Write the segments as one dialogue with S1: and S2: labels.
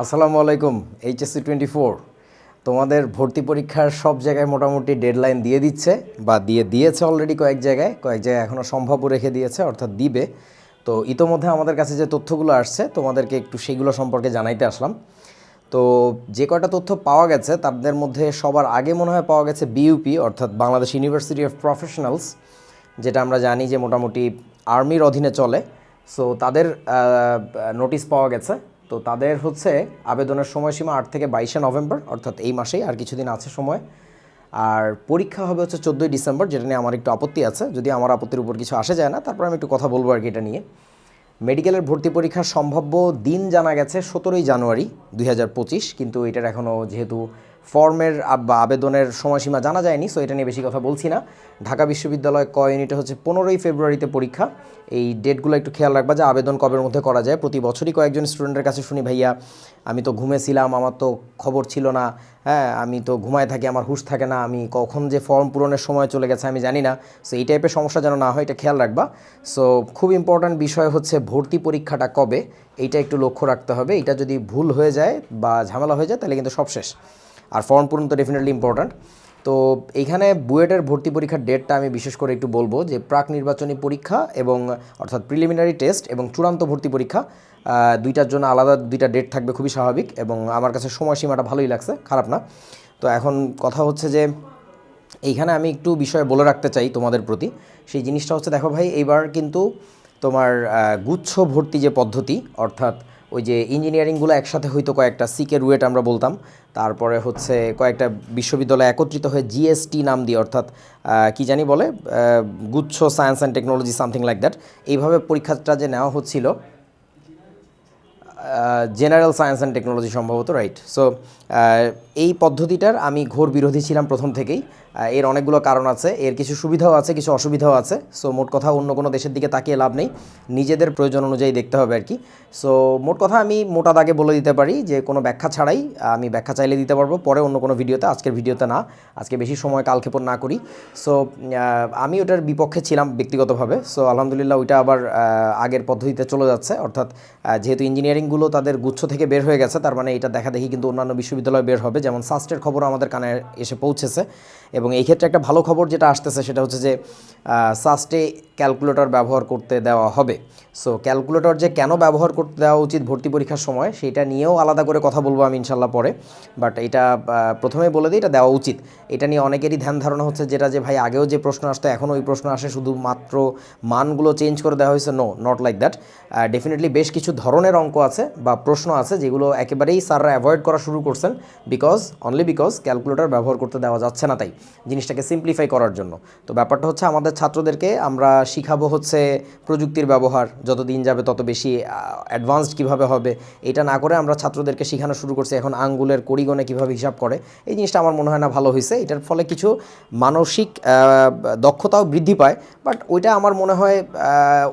S1: আসসালামু আলাইকুম, HSC twenty four. তোমাদের ভর্তি পরীক্ষার সব জায়গায় মোটামুটি ডেডলাইন দিয়ে দিচ্ছে, বা দিয়ে দিয়েছে অলরেডি কয়েক জায়গায় কয়েক জায়গায় এখনও সম্ভাব্য রেখে দিয়েছে, অর্থাৎ দিবে। তো ইতোমধ্যে আমাদের কাছে যে তথ্যগুলো আসছে, তোমাদেরকে একটু সেইগুলো সম্পর্কে জানাইতে আসলাম। তো যে কয়টা তথ্য পাওয়া গেছে, তাদের মধ্যে সবার আগে মনে হয় পাওয়া গেছে বিইউপি অর্থাৎ বাংলাদেশ ইউনিভার্সিটি অফ প্রফেশনালস যেটা আমরা জানি যে মোটামুটি আর্মির অধীনে চলে। সো তাদের নোটিশ পাওয়া গেছে। তো তাদের হচ্ছে আবেদনের সময়সীমা আট থেকে বাইশে নভেম্বর, অর্থাৎ এই মাসেই, আর কিছুদিন আছে সময়। আর পরীক্ষা হবে হচ্ছে চোদ্দোই ডিসেম্বর, যেটা নিয়ে আমার একটু আপত্তি আছে। যদি আমার আপত্তির উপর কিছু আসে যায় না, তারপর আমি একটু কথা বলব আর কি এটা নিয়ে। মেডিকেলের ভর্তি পরীক্ষার সম্ভাব্য দিন জানা গেছে সতেরোই জানুয়ারি দুই হাজার পঁচিশ, কিন্তু এটার এখনও যেহেতু ফর্মের আবেদনের সময়সীমা জানা যায়নি সো এটা নিয়ে বেশি কথা বলছি না। ঢাকা বিশ্ববিদ্যালয় ক ইউনিটে হচ্ছে পনেরোই ফেব্রুয়ারিতে পরীক্ষা। এই ডেটগুলো একটু খেয়াল রাখবা যে আবেদন কবের মধ্যে করা যায়। প্রতি বছরই কয়েকজন স্টুডেন্টের কাছে শুনি, ভাইয়া, আমি তো ঘুমেছিলাম, আমার তো খবর ছিল না। হ্যাঁ আমি তো ঘুমায় থাকি, আমার হুঁশ থাকে না। আমি কখন যে ফর্ম পূরণের সময় চলে গেছে আমি জানি না। সো এই টাইপের সমস্যা যেন না হয়, এটা খেয়াল রাখবা। সো খুব ইম্পর্ট্যান্ট বিষয় হচ্ছে ভর্তি পরীক্ষাটা কবে, এইটা একটু লক্ষ্য রাখতে হবে। এটা যদি ভুল হয়ে যায় বা ঝামেলা হয়ে যায়, তাহলে কিন্তু সব শেষ। আর ফর্ম পূরণ তো ডেফিনেটলি ইম্পর্ট্যান্ট তো এইখানে বুয়েটের ভর্তি পরীক্ষার ডেটটা আমি বিশেষ করে একটু বলব যে প্রাক নির্বাচনী পরীক্ষা এবং, অর্থাৎ প্রিলিমিনারি টেস্ট এবং চূড়ান্ত ভর্তি পরীক্ষা দুইটার জন্য আলাদা দুইটা ডেট থাকবে খুবই স্বাভাবিক এবং আমার কাছে সময়সীমাটা ভালোই লাগছে, খারাপ না। তো এখন কথা হচ্ছে যে এইখানে আমি একটু বিষয় বলে রাখতে চাই তোমাদের প্রতি। সেই জিনিসটা হচ্ছে, দেখো ভাই, এইবার কিন্তু তোমার গুচ্ছ ভর্তি যে পদ্ধতি, অর্থাৎ ওই যে ইঞ্জিনিয়ারিংগুলো একসাথে হয়তো কয়েকটা সিকে রুয়েট আমরা বলতাম। তারপরে হচ্ছে কয়েকটা বিশ্ববিদ্যালয় একত্রিত হয়ে জিএসটি নাম দিয়ে, অর্থাৎ কি জানি বলে গুচ্ছ science and technology something like that এইভাবে পরীক্ষাটা যে নেওয়া হচ্ছিল জেনারেল সায়েন্স অ্যান্ড টেকনোলজি সম্ভবত রাইট সো এই পদ্ধতিটার আমি ঘোর বিরোধী ছিলাম প্রথম থেকেই। এর অনেকগুলো কারণ আছে। এর কিছু সুবিধাও আছে, কিছু অসুবিধাও আছে। সো মোট কথা অন্য কোনো দেশের দিকে তাকিয়ে লাভ নেই। নিজেদের প্রয়োজন অনুযায়ী দেখতে হবে আর কি। সো মোট কথা আমি মোটা দাগে বলে দিতে পারি যে, কোনো ব্যাখ্যা ছাড়াই আমি ব্যাখ্যা চাইলে দিতে পারব। পরে অন্য কোনো ভিডিওতে, আজকের ভিডিওতে না। আজকে বেশি সময় কালক্ষেপণ না করি। সো আমি ওটার বিপক্ষে ছিলাম ব্যক্তিগতভাবে। সো আলহামদুলিল্লাহ ওইটা আবার আগের পদ্ধতিতে চলে যাচ্ছে। অর্থাৎ যেহেতু ইঞ্জিনিয়ারিংগুলো তাদের গুচ্ছ থেকে বের হয়ে গেছে, তার মানে এটা দেখা দেখি কিন্তু অন্যান্য বিশ্ববিদ্যালয়ে বের হবে। যেমন সাস্টের খবর আমাদের কানে এসে পৌঁছেছে। এবং এই ক্ষেত্রে একটা ভালো খবর যেটা আসতেছে সেটা হচ্ছে যে সাস্টে ক্যালকুলেটর ব্যবহার করতে দেওয়া হবে। সো ক্যালকুলেটর যে কেন ব্যবহার করতে দেওয়া উচিত ভর্তি পরীক্ষার সময়, সেটা নিয়েও আলাদা করে কথা বলব আমি ইনশাল্লাহ পরে। বাট এটা প্রথমে বলে দিই, এটা দেওয়া উচিত। এটা নিয়ে অনেকেরই ধ্যান ধারণা হচ্ছে যেটা যে, ভাই, আগেও যে প্রশ্ন আসতো এখন ওই প্রশ্ন আসে, শুধুমাত্র মানগুলো চেঞ্জ করে দেওয়া হয়েছে। No not like that definitely বেশ কিছু ধরনের অঙ্ক আছে বা প্রশ্ন আছে যেগুলো একেবারেই স্যাররা অ্যাভয়েড করা শুরু করছেন বিকজ অনলি বিকজ ক্যালকুলেটর ব্যবহার করতে দেওয়া যাচ্ছে না তাই। জিনিসটাকে সিম্পলিফাই করার জন্য। তো ব্যাপারটা হচ্ছে আমাদের ছাত্রদেরকে আমরা শিখাবো হচ্ছে প্রযুক্তির ব্যবহার, যত দিন যাবে তত বেশি অ্যাডভান্সড কীভাবে হবে, এটা না করে আমরা ছাত্রদেরকে শেখানো শুরু করছি এখন আঙ্গুলের করিগণে কীভাবে হিসাব করে। এই জিনিসটা আমার মনে হয় না ভালো হয়েছে এটার ফলে কিছু মানসিক দক্ষতাও বৃদ্ধি পায় বাট ওইটা আমার মনে হয়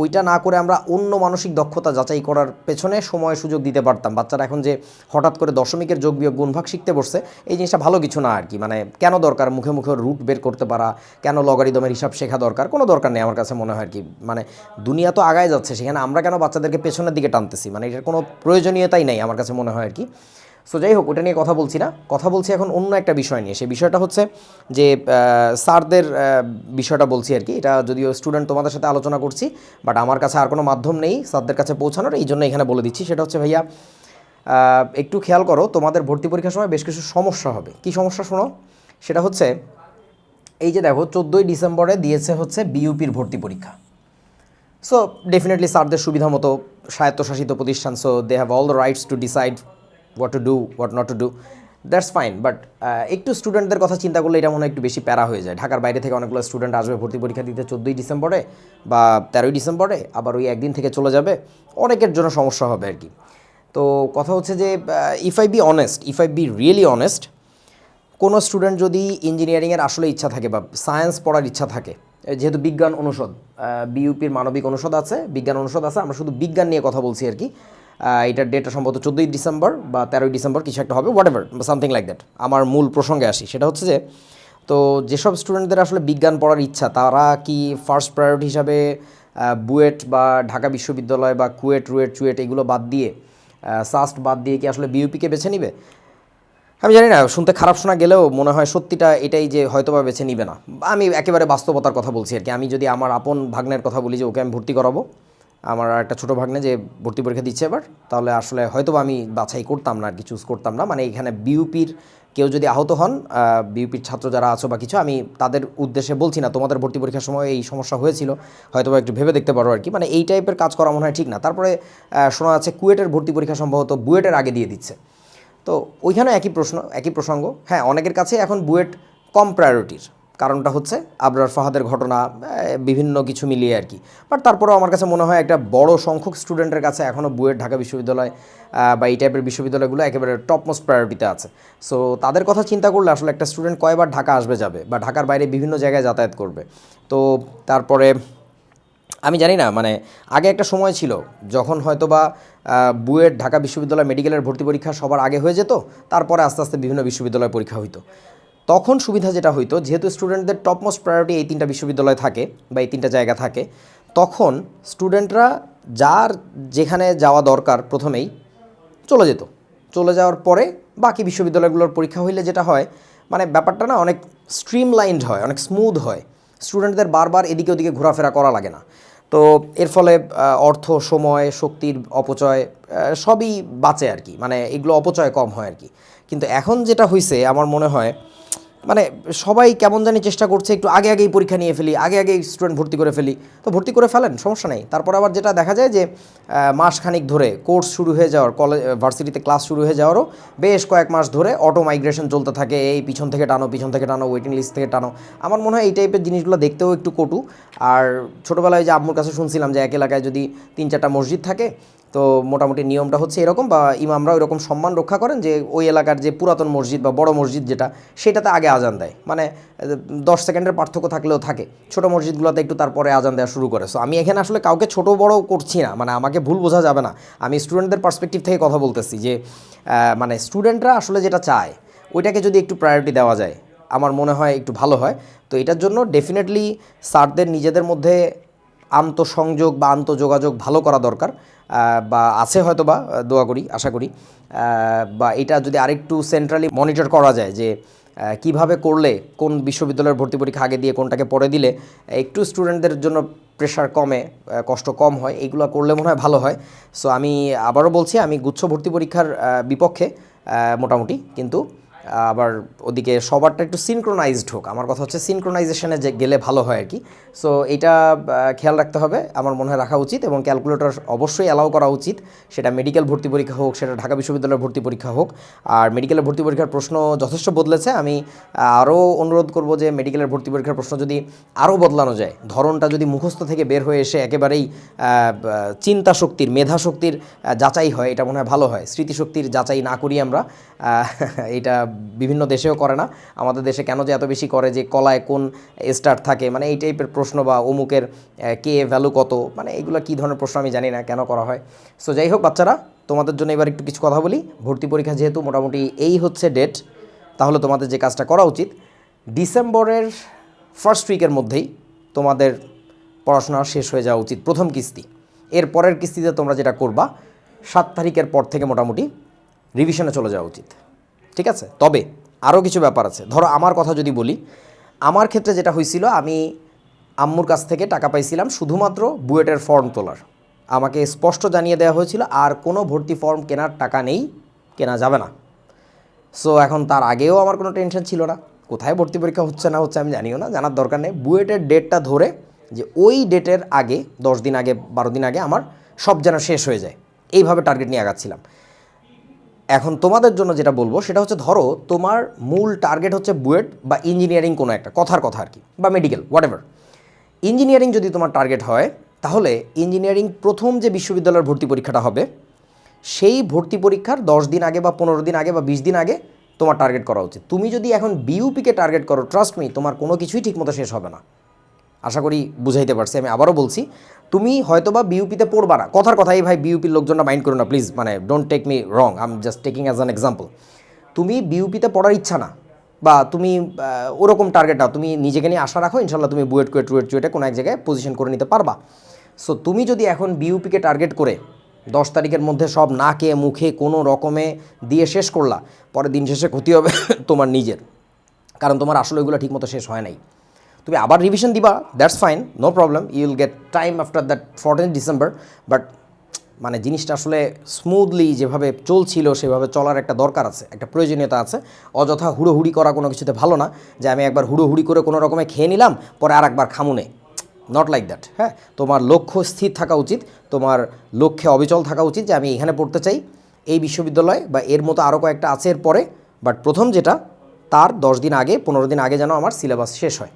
S1: ওইটা না করে আমরা অন্য মানসিক দক্ষতা যাচাই করার পেছনে সময় সুযোগ দিতে পারতাম। বাচ্চারা এখন যে হঠাৎ করে দশমিকের যোগ বিয়োগ গুণভাগ শিখতে বসছে, এই জিনিসটা ভালো কিছু না আর কি মানে কেন দরকার মুখে মুখে রুট বের করতে পারা, কেন লগারিদমের হিসাব শেখা দরকার? কোনো দরকার নেই আমার কাছে মনে হয় আর কি। মানে দুনিয়া তো আগায় যাচ্ছে, সেখানে আমরা কেন বাচ্চাদেরকে পেছনের দিকে টানতেছি? মানে এটার কোনো প্রয়োজনীয়তাই নেই আমার কাছে মনে হয় আর কি। সো যাই হোক, ওটা নিয়ে কথা বলছি না। কথা বলছি এখন অন্য একটা বিষয় নিয়ে। সেই বিষয়টা হচ্ছে যে স্যারদের বিষয়টা বলছি আর কি। এটা যদিও স্টুডেন্ট তোমাদের সাথে আলোচনা করছি বাট আমার কাছে আর কোনো মাধ্যম নেই স্যারদের কাছে পৌঁছানোর। এই জন্য এখানে বলে দিচ্ছি। সেটা হচ্ছে, ভাইয়া একটু খেয়াল করো, তোমাদের ভর্তি পরীক্ষার সময় বেশ কিছু সমস্যা হবে। কি সমস্যা শোনো? সেটা হচ্ছে, এই যে দেখো, চোদ্দোই ডিসেম্বরে দিয়েছে হচ্ছে বিইউপির ভর্তি পরীক্ষা। সো ডেফিনেটলি স্যারদের সুবিধা মতো স্বায়ত্তশাসিত প্রতিষ্ঠান so they have all the rights to decide what to do what not to do that's fine but একটু স্টুডেন্টদের কথা চিন্তা করলে এটা মনে হয় একটু বেশি প্যারা হয়ে যায়। ঢাকার বাইরে থেকে অনেকগুলো স্টুডেন্ট আসবে ভর্তি পরীক্ষা দিতে চোদ্দোই ডিসেম্বরে বা তেরোই ডিসেম্বরে, আবার ওই একদিন থেকে চলে যাবে, অনেকের জন্য সমস্যা হবে আর কি। তো কথা হচ্ছে যে if I be honest if I be really honest কোনো স্টুডেন্ট যদি ইঞ্জিনিয়ারিংয়ের আসলে ইচ্ছা থাকে বা সায়েন্স পড়ার ইচ্ছা থাকে যেহেতু বিজ্ঞান অনুষদ বিইউপির মানবিক অনুষদ আছে, বিজ্ঞান অনুষদ আছে, আমরা শুধু বিজ্ঞান নিয়ে কথা বলছি আর কি। এটার ডেটটা সম্ভবত চোদ্দোই ডিসেম্বর বা তেরোই ডিসেম্বর কিছু একটা হবে whatever something like that আমার মূল প্রসঙ্গে আসি, সেটা হচ্ছে যে, তো যেসব স্টুডেন্টদের আসলে বিজ্ঞান পড়ার ইচ্ছা, তারা কি ফার্স্ট প্রায়োরিটি হিসাবে বুয়েট বা ঢাকা বিশ্ববিদ্যালয় বা কুয়েট, রুয়েট, চুয়েট এগুলো বাদ দিয়ে সাস্ট বাদ দিয়ে কি আসলে বিউপিকে বেছে নিবে? আমি জানি না, শুনতে খারাপ শোনা গেলেও মনে হয় সত্যিটা এটাই যে হয়তোবা বেছে নিবে না। আমি একেবারে বাস্তবতার কথা বলছি আর কি। আমি যদি আমার আপন ভাগ্নের কথা বলি যে ওকে আমি ভর্তি করাবো, আমার একটা ছোটো ভাগ্নে যে ভর্তি পরীক্ষা দিচ্ছে এবার, তাহলে আসলে হয়তোবা আমি বাছাই করতাম না আর কি চুজ করতাম না। মানে এখানে বিউপির কেউ যদি আহত হন বিউপির ছাত্র যারা আছো বা কিছু, আমি তাদের উদ্দেশ্যে বলছি না, তোমাদের ভর্তি পরীক্ষার সময় এই সমস্যা হয়েছিল, হয়তোবা একটু ভেবে দেখতে পারো আর কি। মানে এই টাইপের কাজ করা মনে হয় ঠিক না। তারপরে শোনা যাচ্ছে কুয়েটের ভর্তি পরীক্ষা সম্ভবত বুয়েটের আগে দিয়ে দিচ্ছে। তো ওইখানে একই প্রশ্ন, একই প্রসঙ্গ। হ্যাঁ অনেকের কাছে এখন বুয়েট কম প্রায়োরিটির কারণটা হচ্ছে আবরার ফাহাদের ঘটনা বিভিন্ন কিছু মিলিয়ে আর কি। বাট তারপরেও আমার কাছে মনে হয় একটা বড় সংখ্যক স্টুডেন্টের কাছে এখনও বুয়েট, ঢাকা বিশ্ববিদ্যালয় বা এই টাইপের বিশ্ববিদ্যালয়গুলো একেবারে টপমোস্ট প্রায়োরিটিতে আছে। সো তাদের কথা চিন্তা করলে আসলে একটা স্টুডেন্ট কয়বার ঢাকা আসবে যাবে, বা ঢাকার বাইরে বিভিন্ন জায়গায় যাতায়াত করবে। তো তারপরে আমি জানি না মানে আগে একটা সময় ছিল যখন হয়তো বা বুয়েট ঢাকা বিশ্ববিদ্যালয় মেডিকেলের ভর্তি পরীক্ষা সবার আগে হয়ে যেত, তারপরে আস্তে আস্তে বিভিন্ন বিশ্ববিদ্যালয় পরীক্ষা হইতো। তখন সুবিধা যেটা হইতো, যেহেতু স্টুডেন্টদের টপ মোস্ট প্রায়োরিটি এই তিনটা বিশ্ববিদ্যালয় থাকে বা এই তিনটা জায়গা থাকে, তখন স্টুডেন্টরা যার যেখানে যাওয়া দরকার প্রথমেই চলে যেত। চলে যাওয়ার পরে বাকি বিশ্ববিদ্যালয়গুলোর পরীক্ষা হইলে যেটা হয় মানে ব্যাপারটা না অনেক স্ট্রিমলাইন্ড হয়, অনেক স্মুথ হয়। স্টুডেন্টদের বারবার এদিকে ওদিকে ঘোরাফেরা করা লাগে না। তো এর ফলে অর্থ, সময়, শক্তির অপচয় সবই বাঁচে আর কি। মানে এগুলো অপচয় কম হয় আর কি। কিন্তু এখন যেটা হয়েছে আমার মনে হয় মানে সবাই কেমন জানি চেষ্টা করছে একটু আগে আগেই পরীক্ষা নিয়ে ফেলি আগে আগেই স্টুডেন্ট ভর্তি করে ফেলি। তো ভর্তি করে ফেলেন সমস্যা নেই। তারপর আবার যেটা দেখা যায় যে আহ, মাস খানিক ধরে কোর্স শুরু হয়ে যাওয়ার কলেজ ভার্সিটিতে ক্লাস শুরু হয়ে যাওয়ারও বেশ কয়েক মাস ধরে অটো মাইগ্রেশন চলতে থাকে। এই পিছন থেকে টানো পিছন থেকে টানো ওয়েটিং লিস্ট থেকে টানো। আমার মনে হয় এই টাইপের জিনিসগুলো দেখতেও একটু কটু। আর ছোটোবেলায় যে আম্মুর কাছে শুনছিলাম যে এক এলাকায় যদি তিন চারটা মসজিদ থাকে তো মোটামুটি নিয়মটা হচ্ছে এরকম বা ইমামরা এরকম সম্মান রক্ষা করেন যে ওই এলাকার যে পুরাতন মসজিদ বা বড় মসজিদ যেটা, সেটাতে আগে আজান দেয়। মানে দশ সেকেন্ডের পার্থক্য থাকলেও থাকে। ছোটো মসজিদগুলোতে একটু তারপরে আজান দেওয়া শুরু করে। সো আমি এখানে আসলে কাউকে ছোট বড় করছি না। মানে আমাকে ভুল বোঝা যাবে না। আমি স্টুডেন্টদের পার্সপেক্টিভ থেকে কথা বলতেছি যে মানে স্টুডেন্টরা আসলে যেটা চায়, ওইটাকে যদি একটু প্রায়োরিটি দেওয়া যায়, আমার মনে হয় একটু ভালো হয়। তো এটার জন্য ডেফিনেটলি স্যারদের নিজেদের মধ্যে আন্তঃসংযোগ বা আন্তঃযোগাযোগ ভালো করা দরকার বা আছে হয়তো বা দোয়া করি, আশা করি বা এটা যদি আরেকটু সেন্ট্রালি মনিটর করা যায় যে কীভাবে করলে, কোন বিশ্ববিদ্যালয়ের ভর্তি পরীক্ষা আগে দিয়ে কোনটাকে পরে দিলে, একটু স্টুডেন্টদের জন্য প্রেশার কমে কষ্ট কম হয় এইগুলো করলে মনে হয় ভালো হয়। সো আমি আবারও বলছি, আমি গুচ্ছ ভর্তি পরীক্ষার বিপক্ষে মোটামুটি, কিন্তু আবার ওদিকে সবারটা একটু সিনক্রোনাইজড হোক। আমার কথা হচ্ছে সিনক্রোনাইজেশনে যে গেলে ভালো হয় আর কি। সো এটা খেয়াল রাখতে হবে। আমার মনে হয় রাখা উচিত এবং ক্যালকুলেটর অবশ্যই অ্যালাউ করা উচিত। সেটা মেডিকেল ভর্তি পরীক্ষা হোক, সেটা ঢাকা বিশ্ববিদ্যালয়ের ভর্তি পরীক্ষা হোক। আর মেডিকেলের ভর্তি পরীক্ষার প্রশ্ন যথেষ্ট বদলেছে। আমি আরও অনুরোধ করব যে মেডিকেলের ভর্তি পরীক্ষার প্রশ্ন যদি আরও বদলানো যায়, ধরনটা যদি মুখস্থ থেকে বের হয়ে এসে একেবারেই চিন্তা শক্তির, মেধা শক্তির যাচাই হয়, এটা মনে হয় ভালো হয়। স্মৃতিশক্তির যাচাই না করি আমরা। এটা বিভিন্ন দেশেও করে না। আমাদের দেশে কেন যে এত বেশি করে যে কলায় কোন স্টার থাকে? মানে এই টাইপের প্রশ্ন বা অমুকের কে ভ্যালু কত? মানে এগুলো কী ধরনের প্রশ্ন আমি জানি না কেন করা হয়। সো যাই হোক বাচ্চারা, তোমাদের জন্য এবার একটু কিছু কথা বলি। ভর্তি পরীক্ষা যেহেতু মোটামুটি এই হচ্ছে ডেট তাহলে তোমাদের যে কাজটা করা উচিত, ডিসেম্বরের ফার্স্ট উইকের মধ্যেই তোমাদের পড়াশোনা শেষ হয়ে যাওয়া উচিত প্রথম কিস্তি। এর পরের কিস্তিতে তোমরা যেটা করবা, সাত তারিখের পর থেকে মোটামুটি রিভিশনে চলে যাওয়া উচিত। ঠিক আছে? তবে আরও কিছু ব্যাপার আছে। ধরো আমার কথা যদি বলি, আমার ক্ষেত্রে যেটা হয়েছিল আমি আম্মুর কাছ থেকে টাকা পাইছিলাম শুধুমাত্র বুয়েটের ফর্ম তোলার। আমাকে স্পষ্ট জানিয়ে দেওয়া হয়েছিল, আর কোনো ভর্তি ফর্ম কেনার টাকা নেই, কেনা যাবে না। সো এখন তার আগেও আমার কোনো টেনশন ছিল না। কোথায় ভর্তি পরীক্ষা হচ্ছে না হচ্ছে আমি জানিও না, জানার দরকার নেই। বুয়েটের ডেটটা ধরে যে ওই ডেটের আগে, দশ দিন আগে, বারো দিন আগে আমার সব যেন শেষ হয়ে যায়। এইভাবে টার্গেট নিয়ে আগাচ্ছিলাম। এখন তোমাদের জন্য যেটা বলব, সেটা হচ্ছে ধরো তোমার মূল টার্গেট হচ্ছে বুয়েট বা ইঞ্জিনিয়ারিং কোনো একটা, কথার কথা আর কি, বা মেডিকেল হোয়াট এভার ইঞ্জিনিয়ারিং যদি তোমার টার্গেট হয়, তাহলে ইঞ্জিনিয়ারিং প্রথম যে বিশ্ববিদ্যালয়ের ভর্তি পরীক্ষাটা হবে, সেই ভর্তি পরীক্ষার দশ দিন আগে বা পনেরো দিন আগে বা বিশ দিন আগে তোমার টার্গেট করা উচিত। তুমি যদি এখন বিইউপিকে টার্গেট করো ট্রাস্ট মি তোমার কোনো কিছুই ঠিকমতো শেষ হবে না। আশা করি বুঝাইতে পারছি, আমি আবারও বলছি তুমি হয়তো বা বিউপিতে পড়বা না। কথার কথাই ভাই বিউপির লোকজনরা মাইন্ড করো না প্লিজ মানে don't take me wrong I am just taking as an example তুমি বিউপিতে পড়ার ইচ্ছা না, বা তুমি ওরকম টার্গেট নাও তুমি নিজেকে নিয়ে আশা রাখো ইনশাল্লাহ তুমি বুয়েট কুয়েট টুয়েট চুয়েটে কোনো এক জায়গায় পজিশন করে নিতে পারবা। সো তুমি যদি এখন বিউপিকে টার্গেট করে দশ তারিখের মধ্যে সব নাকে, মুখে কোনো রকমে দিয়ে শেষ করলা পরে দিন শেষে ক্ষতি হবে তোমার নিজের। কারণ তোমার আসলে ওইগুলো ঠিকমতো শেষ হয় নাই। তুমি আবার রিভিশন দিবা that's fine no problem you will get time after that fourteen December but মানে জিনিসটা আসলে স্মুথলি যেভাবে চলছিল, সেভাবে চলার একটা দরকার আছে, একটা প্রয়োজনীয়তা আছে, অযথা হুড়োহুড়ি করা কোনো কিছুতে ভালো না, যে আমি একবার হুড়োহুড়ি করে কোনো রকমে খেয়ে নিলাম, পরে আর একবার খামুনে নট লাইক দ্যাট হ্যাঁ? তোমার লক্ষ্য স্থির থাকা উচিত, তোমার লক্ষ্যে অবিচল থাকা উচিত যে আমি এখানে পড়তে চাই, এই বিশ্ববিদ্যালয় বা এর মতো আরও কয়েকটা আছে এর পরে বাট প্রথম যেটা, তার দশ দিন আগে, পনেরো দিন আগে যেন আমার সিলেবাস শেষ হয়।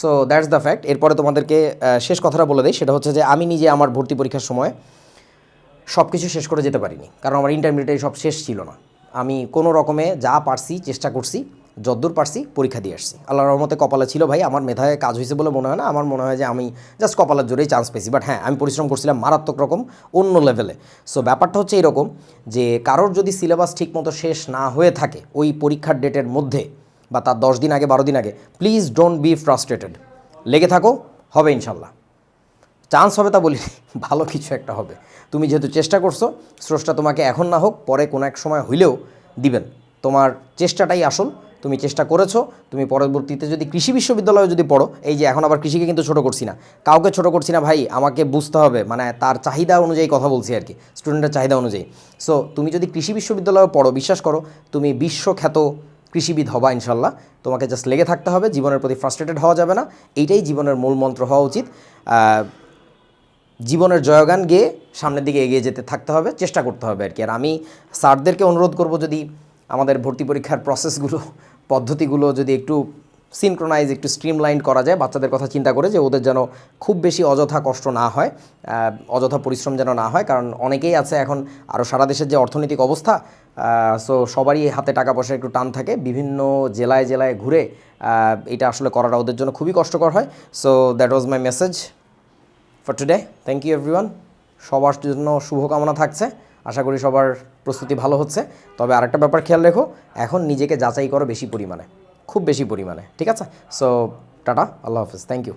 S1: সো দ্যাটস দ্য ফ্যাক্ট এরপরে তোমাদেরকে শেষ কথাটা বলে দিই। সেটা হচ্ছে যে, আমি নিজে আমার ভর্তি পরীক্ষার সময় সব কিছু শেষ করে যেতে পারিনি। কারণ আমার ইন্টারমিডিয়েটে সব শেষ ছিল না। আমি কোনো রকমে যা পারছি, চেষ্টা করছি, যদ্দূর পারছি, পরীক্ষা দিয়ে আসছি। আল্লাহর রহমতে কপালে ছিল ভাই, আমার মেধায় কাজ হয়েছে বলে মনে হয় না। আমার মনে হয় যে, আমি জাস্ট কপালের জোরেই চান্স পেয়েছি। বাট হ্যাঁ আমি পরিশ্রম করছিলাম মারাত্মক রকম অন্য লেভেলে সো ব্যাপারটা হচ্ছে এরকম যে, কারোর যদি সিলেবাস ঠিকমতো শেষ না হয়ে থাকে, ওই পরীক্ষার ডেটের মধ্যে বা তার দশ দিন আগে, বারো দিন আগে। প্লিজ ডোন্ট বি ফ্রাস্ট্রেটেড লেগে থাকো, হবে ইনশাল্লাহ। চান্স হবে তা বলি ভালো কিছু একটা হবে। তুমি যেহেতু চেষ্টা করছ, স্রষ্টা তোমাকে এখন না হোক, পরে কোনো এক সময় হইলেও দিবেন। তোমার চেষ্টাটাই আসল, তুমি চেষ্টা করেছ, তুমি পরবর্তীতে যদি কৃষি বিশ্ববিদ্যালয়ে যদি পড়ো, এই যে এখন আবার কৃষিকে কিন্তু ছোট করছি না। কাউকে ছোট করছি না, ভাই, আমাকে বুঝতে হবে মানে তার চাহিদা অনুযায়ী কথা বলছি আর কি স্টুডেন্টের চাহিদা অনুযায়ী। সো তুমি যদি কৃষি বিশ্ববিদ্যালয়ে পড়ো, বিশ্বাস করো, তুমি বিশ্বখ্যাত কৃষিবিদ হবা ইনশাল্লাহ। তোমাকে জাস্ট লেগে থাকতে হবে, জীবনের প্রতি ফ্রাস্ট্রেটেড হওয়া যাবে না। এইটাই জীবনের মূল মন্ত্র হওয়া উচিত। জীবনের জয়গান গেয়ে সামনের দিকে এগিয়ে যেতে থাকতে হবে, চেষ্টা করতে হবে আর কি। আর আমি স্যারদেরকে অনুরোধ করব যদি আমাদের ভর্তি পরীক্ষার প্রসেসগুলো পদ্ধতিগুলো যদি একটু সিনক্রোনাইজ একটু স্ট্রিমলাইন করা যায়, বাচ্চাদের কথা চিন্তা করে যে ওদের যেন খুব বেশি অযথা কষ্ট না হয় অযথা পরিশ্রম যেন না হয়। কারণ অনেকেই আছে এখন আরও সারা দেশের যে অর্থনৈতিক অবস্থা সো সবারই হাতে টাকা পয়সা একটু টান থাকে। বিভিন্ন জেলায় জেলায় ঘুরে এটা আসলে করাটা ওদের জন্য খুবই কষ্টকর হয়। So that was my message for today thank you everyone সবার জন্য শুভকামনা থাকছে। আশা করি সবার প্রস্তুতি ভালো হচ্ছে। তবে আরেকটা ব্যাপার খেয়াল রেখো, এখন নিজেকে যাচাই করো বেশি পরিমাণে। খুব বেশি পরিমাণে, ঠিক আছে? সো টাটা, আল্লাহ হাফিজ। Thank you